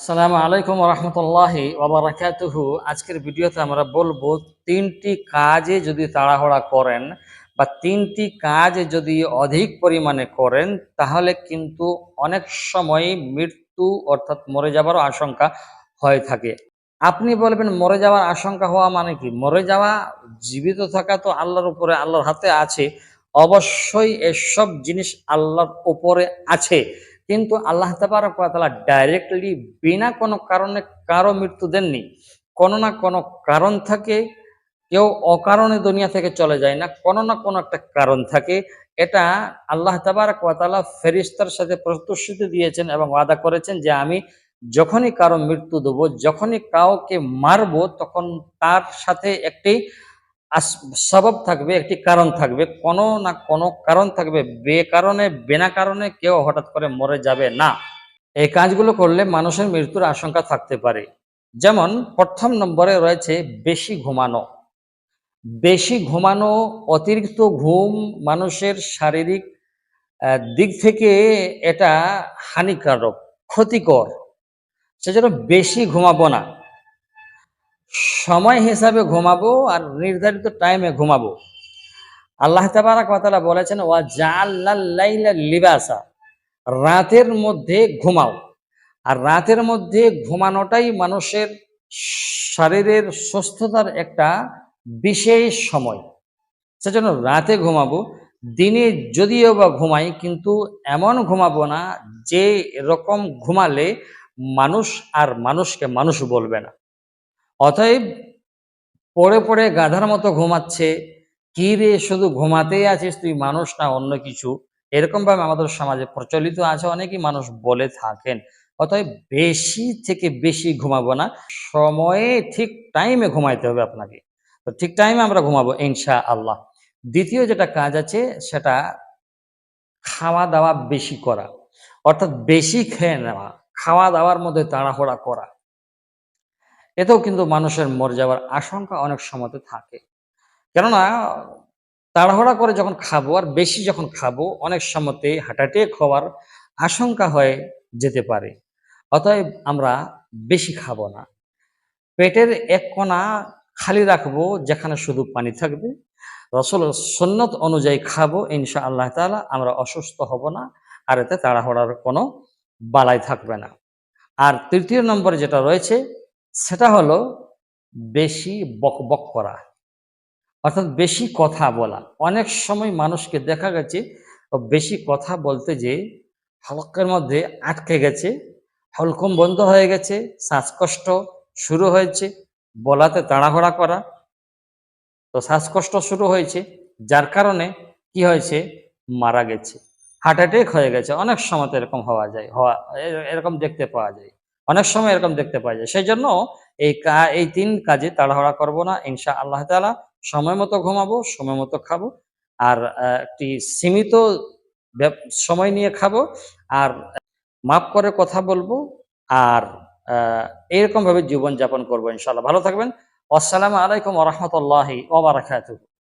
আসসালামু আলাইকুম রহমতুল্লাহি ওবরাকাতুহু। আজকের ভিডিওতে আমরা বলব, তিনটি কাজে যদি তাড়াহুড়া করেন বা তিনটি কাজ যদি অধিক পরিমাণে করেন, তাহলে কিন্তু অনেক সময় মৃত্যু অর্থাৎ মরে যাবারও আশঙ্কা হয়ে থাকে। আপনি বলবেন, মরে যাওয়ার আশঙ্কা হওয়া মানে কি? মরে যাওয়া, জীবিত থাকা তো আল্লাহর উপরে, আল্লাহর হাতে আছে। অবশ্যই এসব জিনিস আল্লাহর উপরে আছে। কিন্তু আল্লাহ তালা ডাইরেক্টলি বিনা কোনো কারণে কারও মৃত্যু দেননি। কোনো না কোনো কারণ থাকে, কেউ অকারণে দুনিয়া থেকে চলে যায় না, কোনো না কোনো একটা কারণ থাকে। এটা আল্লাহ তাবারকালা ফেরিস্তার সাথে প্রতিশ্রুতি দিয়েছেন এবং ওয়াদা করেছেন যে আমি যখনই কারও মৃত্যু দেবো, যখনই কাউকে মারবো, তখন তার সাথে একটি সবব থাকবে, একটি কারণ থাকবে। কোনো না কোনো কারণ থাকবে। বে কারণে, বিনা কারণে কেউ হঠাৎ করে মরে যাবে না। এই কাজগুলো করলে মানুষের মৃত্যুর আশঙ্কা থাকতে পারে। যেমন, প্রথম নম্বরে রয়েছে বেশি ঘুমানো। বেশি ঘুমানো, অতিরিক্ত ঘুম মানুষের শারীরিক দিক থেকে এটা হানিকারক, ক্ষতিকর। সেজন্য বেশি ঘুমাবো না। সময় হিসাবে ঘুমাবো আর নির্ধারিত টাইমে ঘুমাবো। আল্লাহ তাবারাকালা বলেছেন, ওয়া জাল্লাইলা লিবাসা। রাতের মধ্যে ঘুমাও। আর রাতের মধ্যে ঘুমানোটাই মানুষের শরীরের সুস্থতার একটা বিশেষ সময়। সেজন্য রাতে ঘুমাবো, দিনে যদিও বা ঘুমাই, কিন্তু এমন ঘুমাবো না যে রকম ঘুমালে মানুষ আর মানুষকে মানুষ বলবে না। অতএব পড়ে পড়ে গাধার মতো ঘুমাচ্ছে। কি রে, শুধু ঘুমাতেই আছিস তুই? মানুষ না, অন্য কিছু। এরকম ভাবে আমাদের সমাজে প্রচলিত আছে। অনেকেই মানুষ বলে থাকেন, অতএব বেশি থেকে বেশি ঘুমাবো না। সময়ে ঠিক টাইমে ঘুমাইতে হবে আপনাকে। তো ঠিক টাইমে আমরা ঘুমাবো ইনশা আল্লাহ দ্বিতীয় যেটা কাজ আছে, সেটা খাওয়া দাওয়া বেশি করা। অর্থাৎ বেশি খেয়ে নেওয়া। খাওয়া দাওয়ার মধ্যে তাড়াহুড়া করা। এতেও কিন্তু মানুষের মরে যাওয়ার আশঙ্কা অনেক সময়তে থাকে। কেননা তাড়াহুড়া করে যখন খাব আর বেশি যখন খাব, অনেক সময়তে হার্ট হওয়ার আশঙ্কা হয়ে যেতে পারে। অতএব আমরা বেশি খাব না। পেটের এক কোনা খালি রাখব, যেখানে শুধু পানি থাকবে। রসল সন্ন্যত অনুযায়ী খাব ইনশা আল্লাহ তালা আমরা অসুস্থ হব না, আর এতে তাড়াহুড়ার কোনো বালাই থাকবে না। আর তৃতীয় নম্বরে যেটা রয়েছে সেটা হলো বেশি বক বক করা, অর্থাৎ বেশি কথা বলা। অনেক সময় মানুষকে দেখা গেছে বেশি কথা বলতে যে হলকের মধ্যে আটকে গেছে, হলকম বন্ধ হয়ে গেছে, শ্বাসকষ্ট শুরু হয়েছে, বলাতে তাড়াহড়া করা। তো শ্বাসকষ্ট শুরু হয়েছে, যার কারণে কি হয়েছে? মারা গেছে। হার্ট অ্যাটাক হয়ে গেছে। অনেক সময় এরকম হওয়া যায়, হওয়া এরকম দেখতে পাওয়া যায়। অনেক সময় এরকম দেখতে পাওয়া যায় সেই জন্য এই এই তিন কাজে তাড়াহড়া করব না। ইনশা আল্লাহ তালা সময় মতো ঘুমাবো, সময় মতো খাব। আর একটি সীমিত সময় নিয়ে খাব। আর মাফ করে কথা বলব। আর এরকম ভাবে জীবন যাপন করব ইনশাল্লাহ ভালো থাকবেন। আসসালামু আলাইকুম রহমতুল্লাহি ওবরাকাতুহ